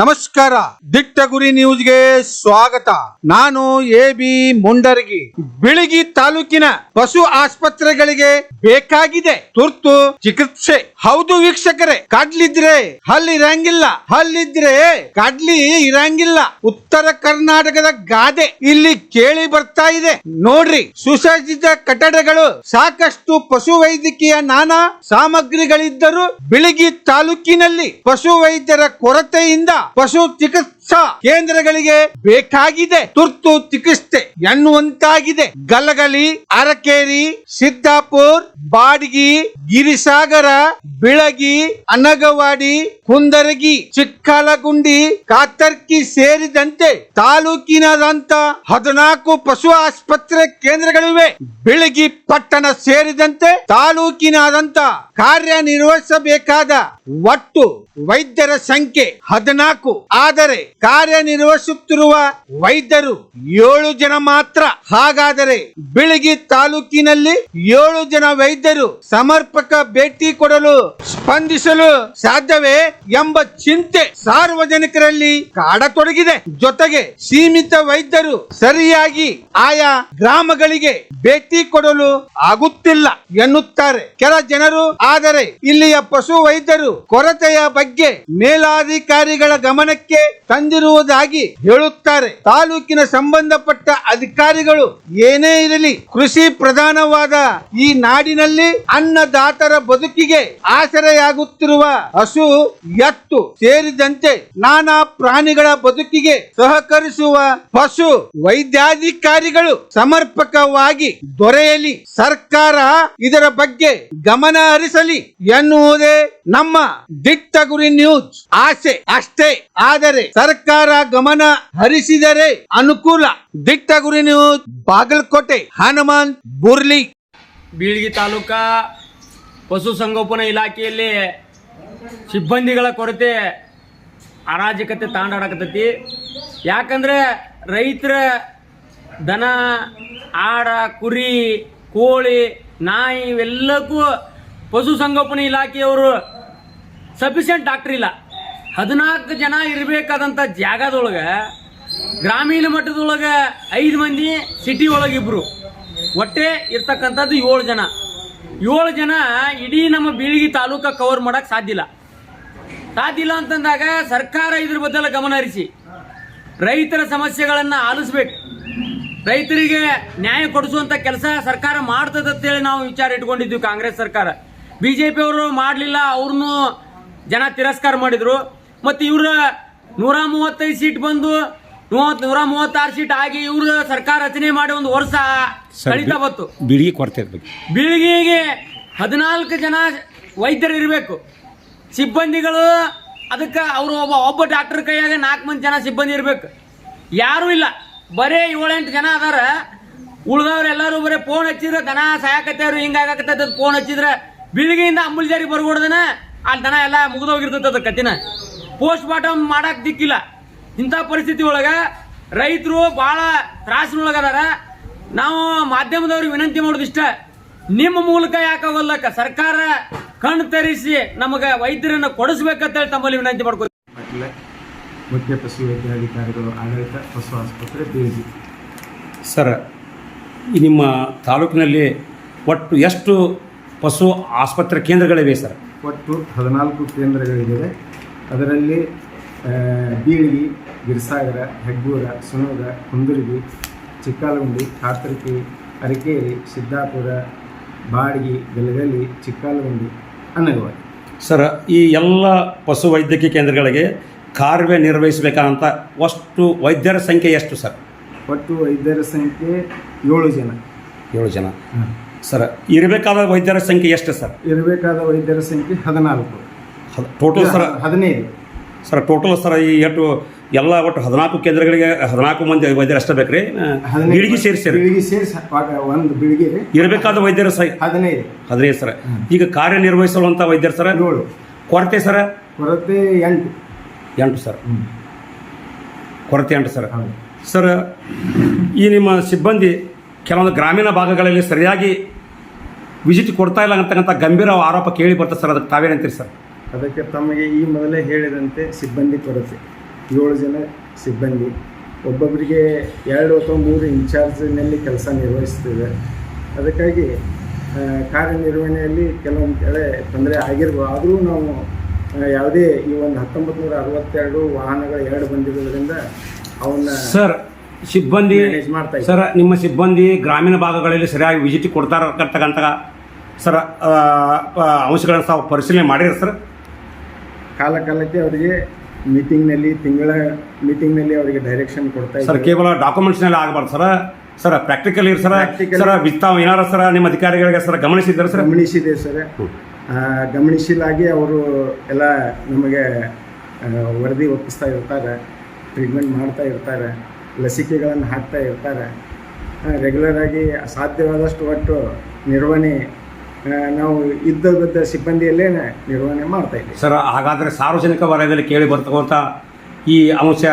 ನಮಸ್ಕಾರ. ದಿಟ್ಟ ಗುರಿ ನ್ಯೂಸ್ಗೆ ಸ್ವಾಗತ. ನಾನು ಎ ಬಿ ಮುಂಡರಗಿ. ಬಿಳಿಗಿ ತಾಲೂಕಿನ ಪಶು ಆಸ್ಪತ್ರೆಗಳಿಗೆ ಬೇಕಾಗಿದೆ ತುರ್ತು ಚಿಕಿತ್ಸೆ. ಹೌದು ವೀಕ್ಷಕರೇ, ಕಡ್ಲಿದ್ರೆ ಹಲ್ಲಿರಂಗಿಲ್ಲ ಹಲ್ಲಿದ್ರೆ ಕಡ್ಲಿ ಇರಂಗಿಲ್ಲ. ಉತ್ತರ ಕರ್ನಾಟಕದ ಗಾದೆ ಇಲ್ಲಿ ಕೇಳಿ ಬರ್ತಾ ಇದೆ. ನೋಡ್ರಿ, ಸುಸಜ್ಜಿತ ಕಟ್ಟಡಗಳು, ಸಾಕಷ್ಟು ಪಶು ವೈದ್ಯಕೀಯ ನಾನಾ ಸಾಮಗ್ರಿಗಳಿದ್ದರೂ ಬಿಳಿಗಿ ತಾಲೂಕಿನಲ್ಲಿ ಪಶು ವೈದ್ಯರ ಕೊರತೆಯಿಂದ ಪಶು ಚಿಕಿತ್ಸಾ ಕೇಂದ್ರಗಳಿಗೆ ಬೇಕಾಗಿದೆ. ತುರ್ತು ಚಿಕಿತ್ಸೆ ಎನ್ನುವಂತಾಗಿದೆ. ಗಲಗಲಿ, ಅರಕೇರಿ, ಸಿದ್ದಾಪುರ್, ಬಾಡಿಗಿ, ಗಿರಿಸಾಗರ, ಬಿಳಗಿ, ಅನಗವಾಡಿ, ಕುಂದರಗಿ, ಚಿಕ್ಕಲಗುಂಡಿ, ಕಾತರ್ಕಿ ಸೇರಿದಂತೆ ತಾಲೂಕಿನಾದಂತ ಹದಿನಾಲ್ಕು ಪಶು ಆಸ್ಪತ್ರೆ ಕೇಂದ್ರಗಳಿವೆ. ಬಿಳಗಿ ಪಟ್ಟಣ ಸೇರಿದಂತೆ ತಾಲೂಕಿನಾದಂತ ಕಾರ್ಯನಿರ್ವಹಿಸಬೇಕಾದ ಒಟ್ಟು ವೈದ್ಯರ ಸಂಖ್ಯೆ ಹದಿನಾಲ್ಕು. ಆದರೆ ಕಾರ್ಯನಿರ್ವಹಿಸುತ್ತಿರುವ ವೈದ್ಯರು ಏಳು ಜನ ಮಾತ್ರ. ಹಾಗಾದರೆ ಬಿಳಗಿ ತಾಲೂಕಿನಲ್ಲಿ ಏಳು ಜನ ವೈದ್ಯರು ಸಮರ್ಪಕ ಭೇಟಿ ಕೊಡಲು ಸ್ಪಂದಿಸಲು ಸಾಧ್ಯವೇ ಎಂಬ ಚಿಂತೆ ಸಾರ್ವಜನಿಕರಲ್ಲಿ ಕಾಡತೊಡಗಿದೆ. ಜೊತೆಗೆ ಸೀಮಿತ ವೈದ್ಯರು ಸರಿಯಾಗಿ ಆಯಾ ಗ್ರಾಮಗಳಿಗೆ ಭೇಟಿ ಕೊಡಲು ಆಗುತ್ತಿಲ್ಲ ಎನ್ನುತ್ತಾರೆ. ಕೆಲ ಜನರು ಆದರೆ ಇಲ್ಲಿಯ ಪಶು ವೈದ್ಯರು ಕೊರತೆಯ ಬಗ್ಗೆ ಮೇಲಾಧಿಕಾರಿಗಳ ಗಮನಕ್ಕೆ ತಂದಿರುವುದಾಗಿ ಹೇಳುತ್ತಾರೆ. ತಾಲೂಕಿನ ಸಂಬಂಧಪಟ್ಟ ಅಧಿಕಾರಿಗಳು ಏನೇ ಇರಲಿ ಕೃಷಿ ಪ್ರಧಾನವಾದ ಈ ನಾಡಿನಲ್ಲಿ ಅನ್ನದಾತರ ಬದುಕಿಗೆ ಆಸರೆಯಾಗುತ್ತಿರುವ ಹಸು, ಎತ್ತು ಸೇರಿದಂತೆ ನಾನಾ ಪ್ರಾಣಿಗಳ ಬದುಕಿಗೆ ಸಹಕರಿಸುವ ಪಶು ವೈದ್ಯಾಧಿಕಾರಿಗಳು ಸಮರ್ಪಕವಾಗಿ ದೊರೆಯಲಿ. ಸರ್ಕಾರ ಇದರ ಬಗ್ಗೆ ಗಮನ ಹರಿಸಲಿ ಎನ್ನುವುದೇ ನಮ್ಮ ದಿಟ್ಟ ಗುರಿ ನ್ಯೂಸ್ ಆಸೆ ಅಷ್ಟೇ. ಆದರೆ ಸರ್ಕಾರ ಗಮನ ಹರಿಸಿದರೆ ಅನುಕೂಲ. ದಿಟ್ಟ ಗುರಿ ನ್ಯೂಸ್ ಬಾಗಲಕೋಟೆ ಹನುಮಂತ್ ಬುರ್ಲಿ. ಬೀಳ್ಗಿ ತಾಲೂಕಾ ಪಶುಸಂಗೋಪನಾ ಇಲಾಖೆಯಲ್ಲಿ ಸಿಬ್ಬಂದಿಗಳ ಕೊರತೆ ಅರಾಜಕತೆ ತಾಂಡಾಡಕತ್ತೈತಿ. ಯಾಕಂದ್ರೆ ರೈತರ ದನ, ಆಡ, ಕುರಿ, ಕೋಳಿ, ನಾಯಿ ಇವೆಲ್ಲಕ್ಕೂ ಪಶುಸಂಗೋಪನಾ ಇಲಾಖೆಯವರು ಸಫಿಷಿಯಂಟ್ ಡಾಕ್ಟರ್ ಇಲ್ಲ. ಹದಿನಾಲ್ಕು ಜನ ಇರಬೇಕಾದಂಥ ಜಾಗದೊಳಗೆ ಗ್ರಾಮೀಣ ಮಟ್ಟದೊಳಗೆ ಐದು ಮಂದಿ ಸಿಟಿ ಒಳಗೆ ಇಬ್ಬರು ಒಟ್ಟೆ ಇರ್ತಕ್ಕಂಥದ್ದು ಏಳು ಜನ. ಏಳು ಜನ ಇಡೀ ನಮ್ಮ ಬೀಳಿಗಿ ತಾಲೂಕ ಕವರ್ ಮಾಡೋಕ್ಕೆ ಸಾಧ್ಯ ಇಲ್ಲ. ಸಾಧ್ಯ ಇಲ್ಲ ಅಂತಂದಾಗ ಸರ್ಕಾರ ಇದ್ರ ಬದಲ ಗಮನ ಹರಿಸಿ. ರೈತರ ಸಮಸ್ಯೆಗಳನ್ನು ಆಲಿಸ್ಬೇಕು. ರೈತರಿಗೆ ನ್ಯಾಯ ಕೊಡಿಸುವಂಥ ಕೆಲಸ ಸರ್ಕಾರ ಮಾಡ್ತದಂತೇಳಿ ನಾವು ವಿಚಾರ ಇಟ್ಕೊಂಡಿದ್ವಿ ಕಾಂಗ್ರೆಸ್ ಸರ್ಕಾರ. ಬಿಜೆಪಿ ಅವರು ಮಾಡಲಿಲ್ಲ ಅವ್ರನ್ನು ಜನ ತಿರಸ್ಕಾರ ಮಾಡಿದ್ರು. ಮತ್ತು ಇವ್ರ ನೂರ ಮೂವತ್ತೈದು ಸೀಟ್ ಬಂದು ಮೂವತ್ ನೂರ ಮೂವತ್ತಾರು ಸೀಟ್ ಆಗಿ ಇವ್ರ ಸರ್ಕಾರ ರಚನೆ ಮಾಡಿ ಒಂದು ವರ್ಷ ಕಳೀತಾ ಬಂತು. ಬಿಳಿಗೆ ಕೊರತೆ ಇರಬೇಕು. ಬೀಳಿಗೆಗೆ ಹದಿನಾಲ್ಕು ಜನ ವೈದ್ಯರು ಇರಬೇಕು. ಸಿಬ್ಬಂದಿಗಳು ಅದಕ್ಕೆ ಅವರು ಒಬ್ಬ ಒಬ್ಬ ಡಾಕ್ಟರ್ ಕೈಯಾಗ ನಾಲ್ಕು ಮಂದಿ ಜನ ಸಿಬ್ಬಂದಿ ಇರಬೇಕು. ಯಾರೂ ಇಲ್ಲ. ಬರೀ ಏಳೆಂಟು ಜನ ಅದಾರ. ಉಳ್ದವ್ರು ಎಲ್ಲರೂ ಬರೀ ಫೋನ್ ಹಚ್ಚಿದ್ರೆ ದನ ಸಾಯಕತ್ತವ್ರು ಹಿಂಗಾಗತ್ತದ ಫೋನ್ ಹಚ್ಚಿದ್ರೆ ಬೀಳಿಗೆಯಿಂದ ಅಂಬುಲ್ಜಾರಿಗೆ ಬರ್ಕೊಡ್ದನ ಅಲ್ಲಿ ದನ ಎಲ್ಲ ಮುಗಿದೋಗಿರ್ತದ ಅದ ಕತ್ತಿನ ಪೋಸ್ಟ್ ಮಾರ್ಟಮ್ ಮಾಡಕ್ ದಿಕ್ಕಿಲ್ಲ. ಇಂಥ ಪರಿಸ್ಥಿತಿ ಒಳಗ ರೈತರು ಭಾಳ ತ್ರಾಸಿನೊಳಗದಾರ. ನಾವು ಮಾಧ್ಯಮದವ್ರಿಗೆ ವಿನಂತಿ ಮಾಡೋದಿಷ್ಟ ನಿಮ್ಮ ಮೂಲಕ ಯಾಕಾಗಲ್ಲಕ್ಕ? ಸರ್ಕಾರ ಕಣ್ಣು ತರಿಸಿ ನಮಗೆ ವೈದ್ಯರನ್ನ ಕೊಡಿಸ್ಬೇಕಂತೇಳಿ ತಮ್ಮಲ್ಲಿ ವಿನಂತಿ ಮಾಡ್ಕೋತೀವಿ. ಮುಖ್ಯ ಪಶು ವೈದ್ಯಾಧಿಕಾರಿಗಳು ಆಡಳಿತ ಪಶು ಆಸ್ಪತ್ರೆ ಬೇಜಿ ಸರ್ ನಿಮ್ಮ ತಾಲೂಕಿನಲ್ಲಿ ಒಟ್ಟು ಎಷ್ಟು ಪಶು ಆಸ್ಪತ್ರೆ ಕೇಂದ್ರಗಳಿವೆ ಸರ್. ಒಟ್ಟು ಹದಿನಾಲ್ಕು ಕೇಂದ್ರಗಳಿವೆ ಅದರಲ್ಲಿ ಬೀಳ್ಗಿ ಗಿರಿಸಾಗರ ಹೆಗ್ಗೂರ ಸುನೂರ ಕುಂದುರ್ಗಿ ಚಿಕ್ಕಾಲಗುಂಡಿ ಕಾತರ್ಕಿ ಅರಕೇರಿ ಸಿದ್ದಾಪುರ ಬಾಡ್ಗಿ ಗಲಗಲಿ ಚಿಕ್ಕಾಲಗುಂಡಿ ಅನ್ನಗವಾಡಿ ಸರ್ ಈ ಎಲ್ಲ ಪಶು ವೈದ್ಯಕೀಯ ಕೇಂದ್ರಗಳಿಗೆ ಕಾರ್ಯನಿರ್ವಹಿಸಬೇಕಾದಂಥ ಅಷ್ಟು ವೈದ್ಯರ ಸಂಖ್ಯೆ ಎಷ್ಟು ಸರ್? ಒಟ್ಟು ವೈದ್ಯರ ಸಂಖ್ಯೆ ಏಳು ಜನ. ಏಳು ಜನ. ಸರ್ ಇರಬೇಕಾದ ವೈದ್ಯರ ಸಂಖ್ಯೆ ಎಷ್ಟು ಸರ್? ಇರಬೇಕಾದ ವೈದ್ಯರ ಸಂಖ್ಯೆ ಹದಿನಾಲ್ಕು. ಟೋಟಲ್ ಸರ್ ಹದಿನೈದು. ಸರ್ ಟೋಟಲ್ ಸರ್ ಈ ಎಷ್ಟು ಎಲ್ಲ ಒಟ್ಟು ಹದಿನಾಲ್ಕು ಕೇಂದ್ರಗಳಿಗೆ ಹದಿನಾಲ್ಕು ಮಂದಿ ವೈದ್ಯರು ಅಷ್ಟೇ ಬೇಕ್ರಿ? ಬಿಳಿಗೆ ಸೇರಿಸಿ ಬಿಳಿಗಿ ಸೇರಿಸಿ ಒಂದು ಬಿಳಿಗೆ. ಇರಬೇಕಾದ ವೈದ್ಯರ ಸಹ ಹದಿನೈದು. ಹದಿನೈದು ಸರ್. ಈಗ ಕಾರ್ಯನಿರ್ವಹಿಸುವಂಥ ವೈದ್ಯರು ಸರ್? ಏಳು. ಕೊರತೆ ಸರ್? ಕೊರತೆ ಎಂಟು. ಎಂಟು ಸರ್. ಕೊರತೆ ಎಂಟು ಸರ್. ಸರ್ ಈ ನಿಮ್ಮ ಸಿಬ್ಬಂದಿ ಕೆಲವೊಂದು ಗ್ರಾಮೀಣ ಭಾಗಗಳಲ್ಲಿ ಸರಿಯಾಗಿ ವಿಸಿಟ್ ಕೊಡ್ತಾ ಇಲ್ಲ ಅಂತಕ್ಕಂಥ ಗಂಭೀರ ಆರೋಪ ಕೇಳಿ ಬರ್ತದೆ ಸರ್ ಅದಕ್ಕೆ ತಾವೇನಂತೀರಿ ಸರ್? ಅದಕ್ಕೆ ತಮಗೆ ಈ ಮೊದಲೇ ಹೇಳಿದಂತೆ ಸಿಬ್ಬಂದಿ ಕೊರತೆ. ಏಳು ಜನ ಸಿಬ್ಬಂದಿ. ಒಬ್ಬೊಬ್ಬರಿಗೆ ಎರಡು ಅಥವಾ ಮೂರು ಇನ್ಚಾರ್ಜ್ನಲ್ಲಿ ಕೆಲಸ ನಿರ್ವಹಿಸ್ತಿದೆ. ಅದಕ್ಕಾಗಿ ಕಾರ್ಯನಿರ್ವಹಣೆಯಲ್ಲಿ ಕೆಲವೊಂದು ಕಡೆ ತೊಂದರೆ ಆಗಿರ್ಬೋದು ಆದರೂ ನಾವು ಯಾವುದೇ ಈ ಒಂದು ಹತ್ತೊಂಬತ್ತು ನೂರ ಅರವತ್ತೆರಡು ವಾಹನಗಳು ಎರಡು ಬಂದಿರೋದ್ರಿಂದ ಅವನ್ನ ಸರ್ ಸಿಬ್ಬಂದಿ Manage ಮಾಡ್ತಾ ಇದ್ದೀವಿ. ಸರ್ ನಿಮ್ಮ ಸಿಬ್ಬಂದಿ ಗ್ರಾಮೀಣ ಭಾಗಗಳಲ್ಲಿ ಸರಿಯಾಗಿ ವಿಜಿಟ್ ಕೊಡ್ತಾರತಕ್ಕಂಥ ಸರ್ ಆ, ಆ, ಅಂಶಗಳನ್ನು ತಾವು ಪರಿಶೀಲನೆ ಮಾಡಿರಿ ಸರ್. ಕಾಲ ಕಾಲಕ್ಕೆ ಅವರಿಗೆ ಮೀಟಿಂಗ್ನಲ್ಲಿ ತಿಂಗಳ ಮೀಟಿಂಗ್ನಲ್ಲಿ ಅವರಿಗೆ ಡೈರೆಕ್ಷನ್ ಕೊಡ್ತಾ ಸರ್ ಇದ್ದೀವಿ ಕೇವಲ ಡಾಕ್ಯುಮೆಂಟ್ಸ್ನಲ್ಲಿ ಆಗಬಾರ್ದು ಸರ್. ಸರ್ ಪ್ರಾಕ್ಟಿಕಲ್ ಇರ್ ಸರ್ Practical- ಸರ್ ವಿ- ತಾವು ಏನಾರ ಸರ್ ನಿಮ್ಮ ಅಧಿಕಾರಿಗಳಿಗೆ ಸರ್ ಗಮನಿಸಿದ್ರೆ ಸರ್? ಗಮನಿಸಿದೆ ಸರ್. ಆ, ಗಮನಿಸಲಾಗಿ ಅವರು ಎಲ್ಲ ನಮಗೆ ಆ, ವರದಿ ಒಪ್ಪಿಸ್ತಾ ಇರ್ತಾರೆ ಟ್ರೀಟ್ಮೆಂಟ್ ಮಾಡ್ತಾ ಇರ್ತಾರೆ. ಲಸಿಕೆಗಳನ್ನು ಹಾಕ್ತಾ ಇರ್ತಾರೆ. ರೆಗ್ಯುಲರ್ ಆಗಿ ಸಾಧ್ಯವಾದಷ್ಟು ಒಟ್ಟು ನಿರ್ವಹಣೆ ನಾವು ಇದ್ದ ಬಿದ್ದ ಸಿಬ್ಬಂದಿಯಲ್ಲೇ ನಿರ್ವಹಣೆ ಮಾಡ್ತಾ ಇದ್ದೀವಿ. ಸರ್ ಹಾಗಾದರೆ ಸಾರ್ವಜನಿಕ ವಲಯದಲ್ಲಿ ಕೇಳಿ ಬರ್ತಕ್ಕಂಥ ಈ ಅಂಶ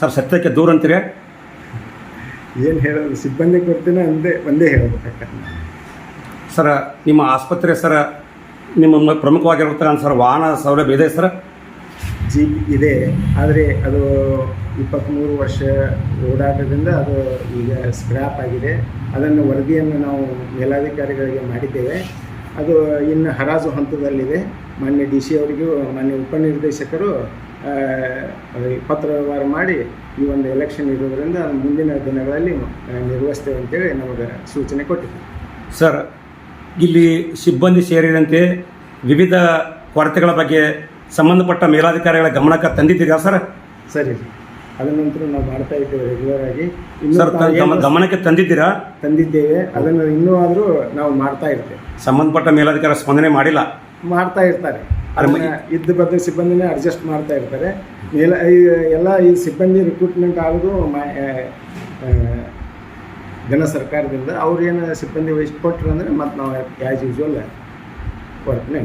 ಸರ್ ಸತ್ಯಕ್ಕೆ ದೂರ ಅಂತೀರಿ? ಏನು ಹೇಳೋದು ಸಿಬ್ಬಂದಿ ಕೊಡ್ತೀನಿ ಅಂದೇ ಒಂದೇ ಹೇಳಬೇಕು ಸರ್ ನಿಮ್ಮ ಆಸ್ಪತ್ರೆ ಸರ್ ನಿಮ್ಮ ಪ್ರಮುಖವಾಗಿರ್ತಕ್ಕಂಥ ಸರ್ ವಾಹನ ಸೌಲಭ್ಯ ಇದೆ ಸರ್? ಜೀಪ್ ಇದೆ ಆದರೆ ಅದು ಇಪ್ಪತ್ತ್ಮೂರು ವರ್ಷ ಓಡಾಟದಿಂದ ಅದು ಈಗ ಸ್ಕ್ರ್ಯಾಪ್ ಆಗಿದೆ. ಅದನ್ನು ವರದಿಯನ್ನು ನಾವು ಮೇಲಾಧಿಕಾರಿಗಳಿಗೆ ಮಾಡಿದ್ದೇವೆ. ಅದು ಇನ್ನು ಹರಾಜು ಹಂತದಲ್ಲಿದೆ. ಮಾನ್ಯ ಡಿ ಸಿ ಅವರಿಗೂ ಮಾನ್ಯ ಉಪನಿರ್ದೇಶಕರು ಪತ್ರ ವ್ಯವಹಾರ ಮಾಡಿ ಈ ಒಂದು ಎಲೆಕ್ಷನ್ ಇರೋದರಿಂದ ಮುಂದಿನ ದಿನಗಳಲ್ಲಿ ನಿರ್ವಹಿಸ್ತೇವೆ ಅಂತೇಳಿ ನಮಗೆ ಸೂಚನೆ ಕೊಟ್ಟಿದೆ ಸರ್ ಇಲ್ಲಿ ಸಿಬ್ಬಂದಿ ಸೇರಿದಂತೆ ವಿವಿಧ ಕೊರತೆಗಳ ಬಗ್ಗೆ ಸಂಬಂಧಪಟ್ಟ ಮೇಲಾಧಿಕಾರಿಗಳ ಗಮನಕ್ಕೆ ತಂದಿದ್ದೀರಾ ಸರ್? ಸರಿ. ಅದರ ನಂತರ ನಾವು ಮಾಡ್ತಾ ಇದ್ದೇವೆ ರೆಗ್ಯುಲರ್ ಆಗಿ ಸರ್ ತಾವು ಗಮ- ಏನು ಗಮನಕ್ಕೆ ತಂದಿದ್ದೀರಾ? ತಂದಿದ್ದೇವೆ. ಅದನ್ನು ಇನ್ನೂ ಆದರೂ ನಾವು ಮಾಡ್ತಾ ಇರ್ತೇವೆ. ಸಂಬಂಧಪಟ್ಟ ಮೇಲಾಧಿಕಾರಿ ಸ್ಪಂದನೆ ಮಾಡಿಲ್ಲ? ಮಾಡ್ತಾ ಇರ್ತಾರೆ. ಅದನ್ನ ಇದ್ದ ಬಗ್ಗೆ ಸಿಬ್ಬಂದಿನೇ ಅಡ್ಜಸ್ಟ್ ಮಾಡ್ತಾ ಇರ್ತಾರೆ. ಮೇಲ ಈ ಎಲ್ಲ ಈ ಸಿಬ್ಬಂದಿ ರಿಕ್ರೂಟ್ಮೆಂಟ್ ಆಗೋದು ಮ- ಆ, ಆ, ಜನ ಸರ್ಕಾರದಿಂದ. ಅವ್ರು ಏನು ಸಿಬ್ಬಂದಿ ವಹಿಸ್ಕೊಟ್ರು ಅಂದರೆ ಮತ್ತು ನಾವು ಆ್ಯಸ್ ಯೂಶ್ವಲ್ ವರ್ಕ್ನೇ